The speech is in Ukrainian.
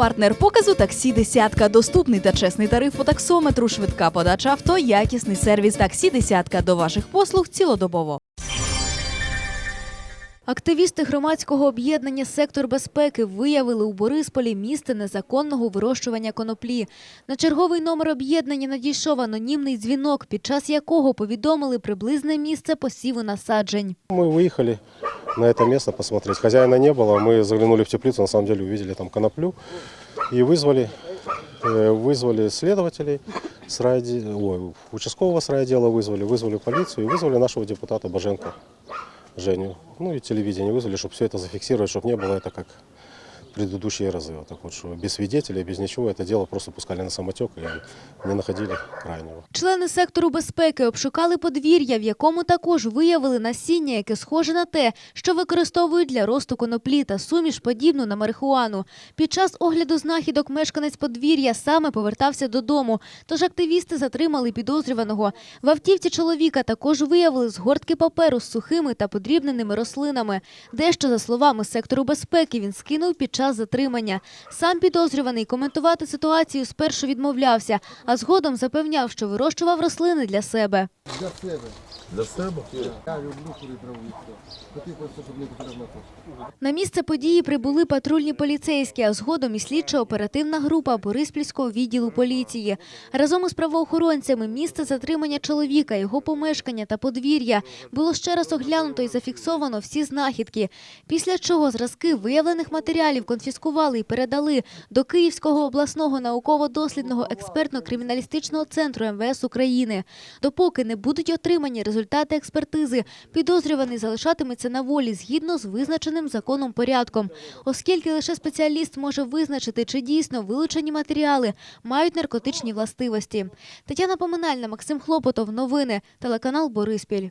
Партнер показу таксі десятка. Доступний та чесний тариф по таксометру, швидка подача авто, якісний сервіс таксі десятка. До ваших послуг цілодобово. Активісти громадського об'єднання Сектор безпеки виявили у Борисполі місце незаконного вирощування коноплі. На черговий номер об'єднання надійшов анонімний дзвінок, під час якого повідомили приблизне місце посіву насаджень. Мы выехали на это место посмотреть. Хозяина не было, мы заглянули в теплицу, на самом деле увидели там коноплю и вызвали, э, вызвали следователей, с райде- ой, участкового с райотдела вызвали, вызвали полицию и вызвали нашего депутата Боженко Женю. Ну и телевидение вызвали, чтобы все это зафиксировать, чтобы не было это как предыдущие разы. Вот так вот, что без свидетелей, без ничего это дело просто пускали на самотек и не находили крайнего. Члени сектору безпеки обшукали подвір'я, в якому також виявили насіння, яке схоже на те, що використовують для росту коноплі та суміш подібну на марихуану. Під час огляду знахідок мешканець подвір'я саме повертався додому, тож активісти затримали підозрюваного. В автівці чоловіка також виявили згортки паперу з сухими та подрібненими рослинами. Дещо, за словами сектору безпеки, він скинув під час затримання. Сам підозрюваний коментувати ситуацію спершу відмовлявся, а згодом запевняв, що вирощував рослини для себе. Для себе. Для себе? Я люблю кури траву і все. Хотів просто, щоб не потрібно. На місце події прибули патрульні поліцейські, а згодом і слідчо-оперативна група Бориспільського відділу поліції. Разом із правоохоронцями місце затримання чоловіка, його помешкання та подвір'я було ще раз оглянуто і зафіксовано всі знахідки. Після чого зразки виявлених матеріалів конфіскували і передали до Київського обласного науково-дослідного експертно-криміналістичного центру МВС України. Допоки не будуть отримані результати експертизи, підозрюваний залишатиметься на волі згідно з визначеним законом порядком, оскільки лише спеціаліст може визначити, чи дійсно вилучені матеріали мають наркотичні властивості. Тетяна Поминальна, Максим Хлопотов. Новини. Телеканал Бориспіль.